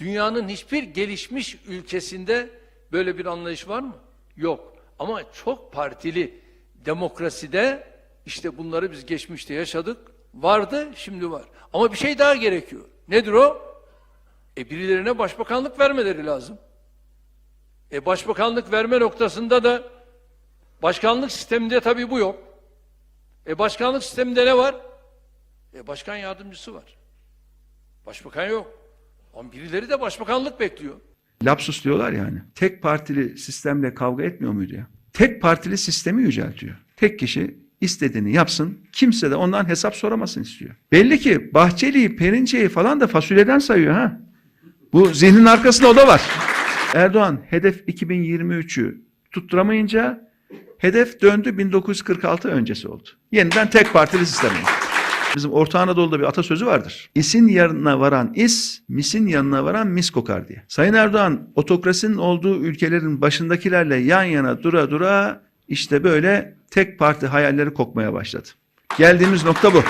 Dünyanın hiçbir gelişmiş ülkesinde böyle bir anlayış var mı? Yok. Ama çok partili demokraside işte bunları biz geçmişte yaşadık. Vardı, şimdi var. Ama bir şey daha gerekiyor. Nedir o? E birilerine başbakanlık vermeleri lazım. E başbakanlık verme noktasında da başkanlık sisteminde tabii bu yok. E başkanlık sisteminde ne var? E başkan yardımcısı var. Başbakan yok. Ama birileri de başbakanlık bekliyor. Lapsus diyorlar yani. Tek partili sistemle kavga etmiyor muydu ya? Tek partili sistemi yüceltiyor. Tek kişi istediğini yapsın, kimse de ondan hesap soramasın istiyor. Belli ki Bahçeli'yi, Perinçe'yi falan da fasulyeden sayıyor ha. Bu zihnin arkasında o da var. Erdoğan hedef 2023'ü tutturamayınca hedef döndü 1946 öncesi oldu. Yeniden tek partili sistem. Bizim Orta Anadolu'da bir atasözü vardır. İsin yanına varan is, misin yanına varan mis kokar diye. Sayın Erdoğan otokrasinin olduğu ülkelerin başındakilerle yan yana dura dura işte böyle tek parti hayalleri kokmaya başladı. Geldiğimiz nokta bu.